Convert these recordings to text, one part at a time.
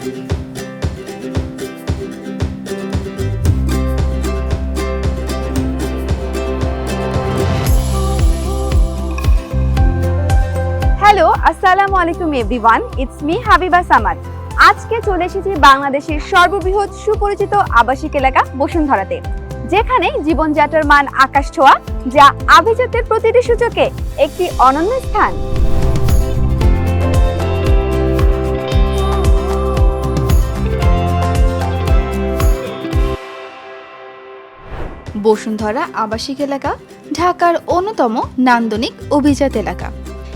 Hello আসসালামু আলাইকুম everyone it's me Habiba Samad আজকে চলে এসেছি বাংলাদেশের সর্ববৃহৎ সুপরিচিত আবাসিক এলাকা বসুন্ধরাতে, যেখানে জীবনযাত্রার মান আকাশ ছোঁয়া, যা আভিজাত্যের প্রতিটি সূচকে একটি অনন্য স্থান। বসুন্ধরা আবাসিক এলাকা, ঢাকার অন্যতম নান্দনিক অভিজাত এলাকা।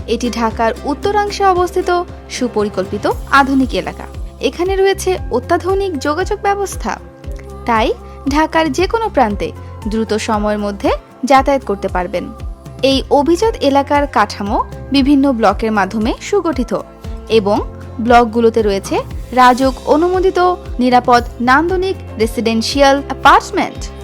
এটি ঢাকার উত্তরাংশে অবস্থিত, সুপরিকল্পিত, আধুনিক এলাকা। এখানে রয়েছে অত্যাধুনিক যোগাযোগ ব্যবস্থা। তাই ঢাকার যে কোনো প্রান্তে দ্রুত সময়ের মধ্যে যাতায়াত করতে পারবেন। এই অভিজাত এলাকার কাঠামো বিভিন্ন ব্লকের মাধ্যমে সুগঠিত এবং ব্লকগুলোতে রয়েছে রাজুক অনুমোদিত নিরাপদ নান্দনিক রেসিডেন্সিয়াল অ্যাপার্টমেন্ট।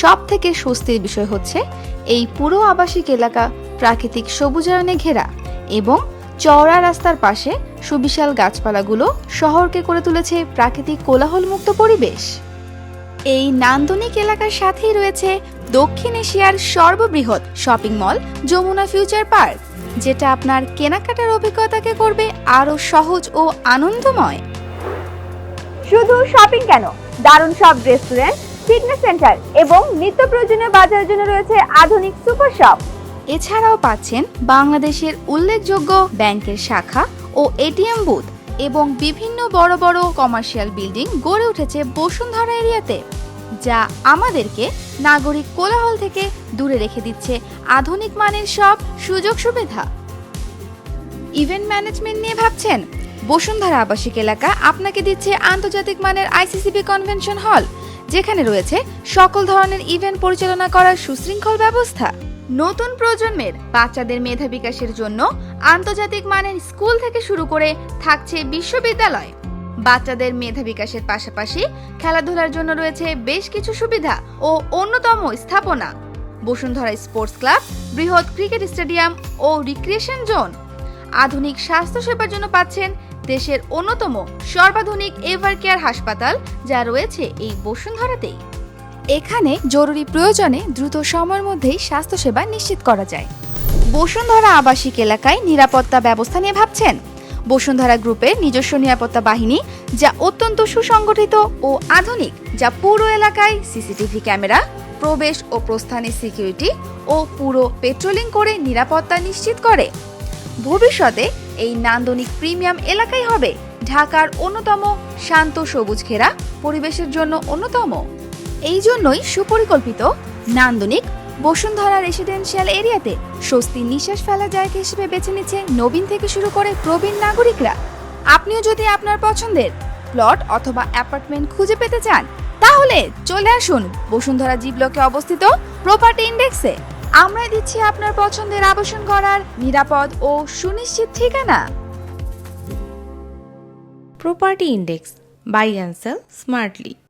সব থেকে স্বস্তির বিষয় হচ্ছে এই পুরো আবাসিক এলাকা প্রাকৃতিক সবুজায়নে ঘেরা এবং চওড়া রাস্তার পাশে সুবিশাল গাছপালাগুলো শহরকে করে তুলেছে প্রাকৃতিক কোলাহলমুক্ত পরিবেশ। এই নান্দনিক এলাকার সাথেই রয়েছে দক্ষিণ এশিয়ার সর্ববৃহৎ shopping mall Jamuna future park, যেটা আপনার কেনাকাটার অভিজ্ঞতাকে করবে আরও সহজ ও আনন্দময়। শুধু শপিং কেন? দারুণ সব রেস্টুরেন্ট ফিটনেস সেন্টার এবং নিত্য প্রয়োজনীয় বাজারের জন্য রয়েছে আধুনিক সুপার শপ। এছাড়াও পাচ্ছেন বাংলাদেশের উল্লেখযোগ্য ব্যাংকের শাখা ও এটিএম বুথ এবং বিভিন্ন বড় বড় কমার্শিয়াল বিল্ডিং গড়ে উঠেছে বসুন্ধরা এরিয়াতে, যা আমাদেরকে নাগরিক কোলাহল থেকে দূরে রেখে দিচ্ছে আধুনিক মানের সব সুযোগ সুবিধা। ইভেন্ট ম্যানেজমেন্ট নিয়ে ভাবছেন? বসুন্ধরা আবাসিক এলাকা আপনাকে দিচ্ছে আন্তর্জাতিক মানের আইসিসিবি কনভেনশন হল। যেখানে রয়েছে সকল ধরনের ইভেন্ট পরিচালনা করার সুশৃঙ্খল ব্যবস্থা। নতুন প্রজন্মের বাচ্চাদের মেধা বিকাশের জন্য আন্তর্জাতিক মানের স্কুল থেকে শুরু করে থাকছে বিশ্ববিদ্যালয়। বাচ্চাদের মেধা বিকাশের পাশাপাশি খেলাধুলার জন্য রয়েছে বেশ কিছু সুবিধা ও অন্যতম স্থাপনা। বসুন্ধরা স্পোর্টস ক্লাব, বৃহৎ ক্রিকেট স্টেডিয়াম ও রিক্রিয়েশন জোন। আধুনিক স্বাস্থ্যসেবার জন্য পাচ্ছেন দেশের অন্যতম সর্বাধুনিক এভার কেয়ার হাসপাতাল যা রয়েছে এই বসুন্ধরাতেই। এখানে জরুরি প্রয়োজনে দ্রুত সময়ের মধ্যেই স্বাস্থ্যসেবা নিশ্চিত করা যায়। বসুন্ধরা আবাসিক এলাকায় নিরাপত্তা ব্যবস্থা নিয়ে ভাবছেন। বসুন্ধরা গ্রুপের নিজস্ব নিরাপত্তা বাহিনী, যা অত্যন্ত সুসংগঠিত ও আধুনিক, যা পুরো এলাকায় সিসিটিভি ক্যামেরা, প্রবেশ ও প্রস্থানের সিকিউরিটি ও পুরো পেট্রোলিং করে নিরাপত্তা নিশ্চিত করে। ভবিষ্যতে এই নান্দনিক প্রিমিয়াম এলাকাই হবে ঢাকার অন্যতম শান্ত সবুজ ঘেরা, পরিবেশের জন্য অন্যতম। এই জন্যই সুপরিকল্পিত নান্দনিক বসুন্ধরা রেসিডেন্সিয়াল এরিয়াতে স্বস্তির নিঃশ্বাস ফেলা জায়গা হিসেবে বেছে নিচ্ছে নবীন থেকে শুরু করে প্রবীণ নাগরিকরা। আপনিও যদি আপনার পছন্দের প্লট অথবা অ্যাপার্টমেন্ট খুঁজে পেতে চান, তাহলে চলে আসুন বসুন্ধরা জি ব্লকে অবস্থিত প্রপার্টি ইন্ডেক্সে। আমরা দিচ্ছি আপনার পছন্দের আবাসন করার নিরাপদ ও সুনিশ্চিত ঠিকানা। Property index by Ansel smartly